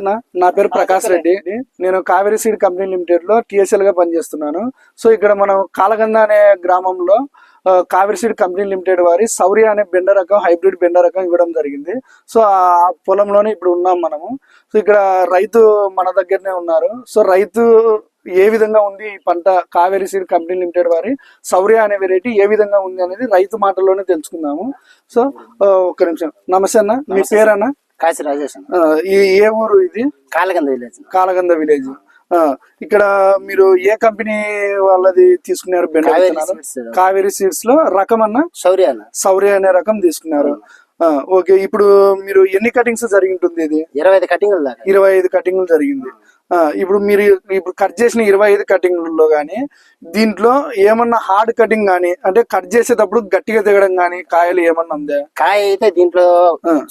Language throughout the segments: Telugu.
అన్న, నా పేరు ప్రకాష్ రెడ్డి. నేను కావేరీ సీడ్ కంపెనీ లిమిటెడ్లో టిఎస్ఎల్గా పనిచేస్తున్నాను. సో ఇక్కడ మనం కాలగంద అనే గ్రామంలో కావేరీ సీడ్ కంపెనీ లిమిటెడ్ వారి సౌర్య అనే బెండ రకం హైబ్రిడ్ బెండ రకం ఇవ్వడం జరిగింది. సో ఆ పొలంలోనే ఇప్పుడు ఉన్నాం మనము. సో ఇక్కడ రైతు మన దగ్గరనే ఉన్నారు. సో రైతు ఏ విధంగా ఉంది ఈ పంట కావేరీ సీడ్ కంపెనీ లిమిటెడ్ వారి? సౌర్య అనే వెరైటీ ఏ విధంగా ఉంది అనేది రైతు మాటల్లోనే తెలుసుకుందాము. సో ఒక్క నిమిషం. నమస్తే అన్న. మీ పేరన్నా? కాశీ రాజేష్ ఈ ఏ ఊరు ఇది? కాలగంద విలేజ్. కాలగంద విలేజ్. ఆ, ఇక్కడ మీరు ఏ కంపెనీ వాళ్ళది తీసుకున్నారు? బెండ కావేరీ? సీడ్స్. లో రకం అన్న? శౌర్య అన్న. సౌర్య అనే రకం తీసుకున్నారు. ఆ, ఓకే. ఇప్పుడు మీరు ఎన్ని కటింగ్స్ జరిగి ఉంటుంది ఇది? ఇరవై ఐదు కటింగ్లు దాకా. ఇరవై ఐదు కటింగ్లు జరిగింది. ఇప్పుడు మీరు ఇప్పుడు కట్ చేసిన ఇరవై ఐదు కటింగ్లలో గానీ దీంట్లో ఏమన్నా హార్డ్ కటింగ్ గానీ అంటే కట్ చేసేటప్పుడు గట్టిగా దిగడం గానీ కాయలు ఏమన్నా ఉందా? కాయ అయితే దీంట్లో.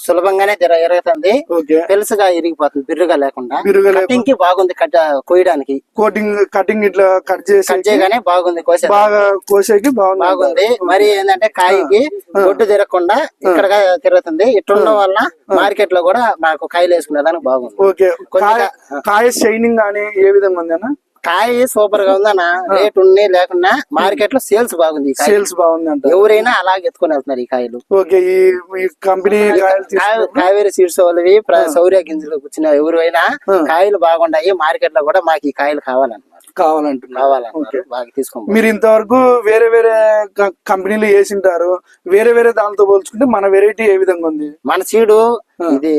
సులభంగానే ఎరుగుతుంది. ఓకే. పెలుసుగా ఇరిగిపోతుంది బిర్రుగా లేకుండా. బిరుగా లేకుండా- కటింగ్కి బాగుంది కట్ కోయడానికి. కోటింగ్ కటింగ్ ఇట్లా కట్ చేసి కట్ చేయగానే బాగుంది కోసే బాగా కోసేకి బాగుంది. మరి ఏంటంటే కాయకి బొట్టు తిరగకుండా ఇక్కడ తిరుగుతుంది. ఇట్టుండడం వల్ల మార్కెట్లో కూడా మాకు కాయలు వేసుకునేదానికి బాగుంది. ఓకే. కాయ షైనింగ్ కానీ ఏ విధంగా ఉంది అన్న? కాయ సూపర్గా ఉందన్న. రేట్ ఉండి లేకున్నా మార్కెట్లో సేల్స్ బాగుంది సేల్స్ బాగుంది అంట ఎవరైనా అలాగే ఎత్తుకొని వెళ్తున్నారు ఈ కాయలు. ఓకే ఈ కంపెనీ కావేరి సీడ్స్ వాళ్ళవి సౌర్య గింజలు వచ్చిన ఎవరైనా కాయలు బాగుండాయి మార్కెట్లో కూడా మాకు ఈ కాయలు కావాలన్నమాట. కావాలంటున్నారు. మీరు ఇంతవరకు వేరే వేరే కంపెనీలు వేసింటారు. వేరే వేరే దానితో పోల్చుకుంటే మన వెరైటీ ఏ విధంగా ఉంది? మన సీడు ఇది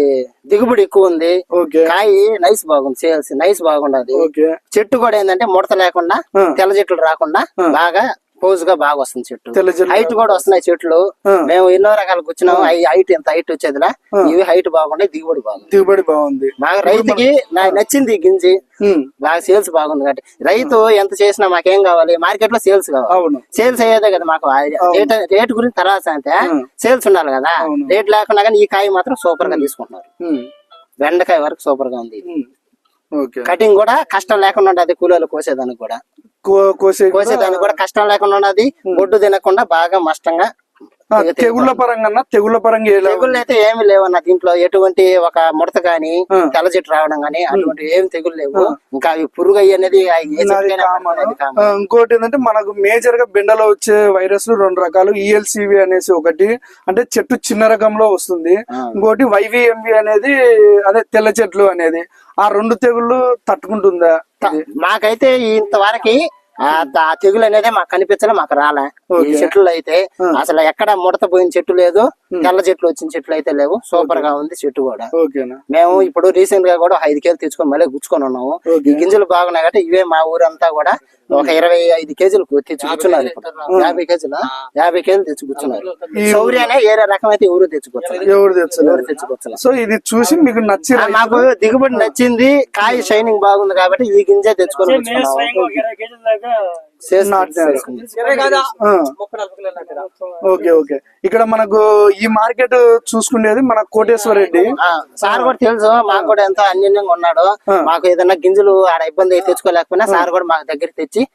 దిగుబడి ఎక్కువ ఉంది. ఓకే. కాయ నైస్ బాగుంది. సేల్స్ నైస్ బాగుండదు. ఓకే. చెట్టు కూడా ఏంటంటే ముడత లేకుండా. తెల్ల చెట్లు రాకుండా బాగా పోజ్గా బాగా వస్తుంది చెట్టు. హైట్ కూడా వస్తున్నాయి చెట్లు. మేము ఎన్నో రకాలు కూర్చున్నాం. హైట్ ఎంత హైట్ వచ్చేదిలా? ఇవి హైట్ బాగుండే దిగుబడి బాగుంది. దిగుబడి బాగుంది. బాగా రైతుకి నాకు నచ్చింది గింజి. బాగా సేల్స్ బాగుంది కాబట్టి. రైతు ఎంత చేసినా మాకేం కావాలి? మార్కెట్లో సేల్స్ కావాలి. సేల్స్ అయ్యేదే కదా మాకు రేట్ రేట్ గురించి తర్వాత అంటే సేల్స్ ఉండాలి కదా. రేట్ లేకుండా కానీ ఈ కాయ మాత్రం సూపర్గా తీసుకుంటున్నారు. బెండకాయ వరకు సూపర్గా ఉంది. కటింగ్ కూడా కష్టం లేకుండా ఉంటది కూలీలు కోసేదానికి కూడా. కోసే కోసేదానికి కూడా కష్టం లేకుండా ఉన్నది. బొడ్డు తినకుండా బాగా మష్టంగా తెగుళ్ళ పరంగా తెగుళ్ళ పరంగా తెగుళ్ళు అయితే ఏమి లేవన్న దీంట్లో. ఎటువంటి ఒక ముడత గాని చెట్టు రావడం గాని అటువంటి ఏమి తెగులు లేవు. ఇంకా అవి పురుగు అనేది ఇంకోటి ఏంటంటే మనకు మేజర్గా బెండలో వచ్చే వైరస్ రెండు రకాలు. ఈఎల్సివి అనేసి ఒకటి. అంటే చెట్టు చిన్న రకంలో వస్తుంది. ఇంకోటి వైవిఎంవి అనేది అదే తెల్ల చెట్లు అనేది. ఆ రెండు తెగుళ్ళు తట్టుకుంటుందా? మాకైతే ఇంతవరకు ఆ తెగులు అనేది మాకు కనిపించలే మాకు రాలే. ఈ. చెట్లు అయితే అసలు ఎక్కడ ముడత పోయిన చెట్టు లేదు తెల్ల చెట్లు వచ్చిన చెట్లు అయితే లేవు. సూపర్గా ఉంది చెట్టు కూడా. మేము ఇప్పుడు రీసెంట్గా కూడా ఐదు కేజీలు తెచ్చుకొని మళ్ళీ గుచ్చుకొని ఉన్నాము. ఈ గింజలు బాగున్నాయి కాబట్టి ఇవే మా ఊరంతా కూడా ఒక ఇరవై ఐదు కేజీలు తెచ్చి కూర్చున్నారు ఇప్పుడు. యాభై కేజీలు? యాభై కేజీలు తెచ్చి కూర్చున్నారు. సౌర్య అనే ఏరే రకం అయితే ఎవరు తెచ్చుకోవచ్చు ఎవరు ఎవరు తెచ్చుకోవచ్చు సో ఇది చూసి మీకు నచ్చి మాకు దిగుబడి నచ్చింది కాయ షైనింగ్ బాగుంది కాబట్టి ఈ గింజ తెచ్చుకొని. Okay okay. ఇక్కడ మనకు ఈ మార్కెట్ చూసుకునేది మన కోటేశ్వర రెడ్డి. ఆ, సార్ కూడా తెలుసు మాకు కూడా ఎంతో అన్యోన్యంగా ఉన్నాడు. మాకు ఏదైనా గింజలు ఆడ ఇబ్బంది తెచ్చుకోలేకపోయినా సార్ కూడా మాకు దగ్గర తెచ్చి réalité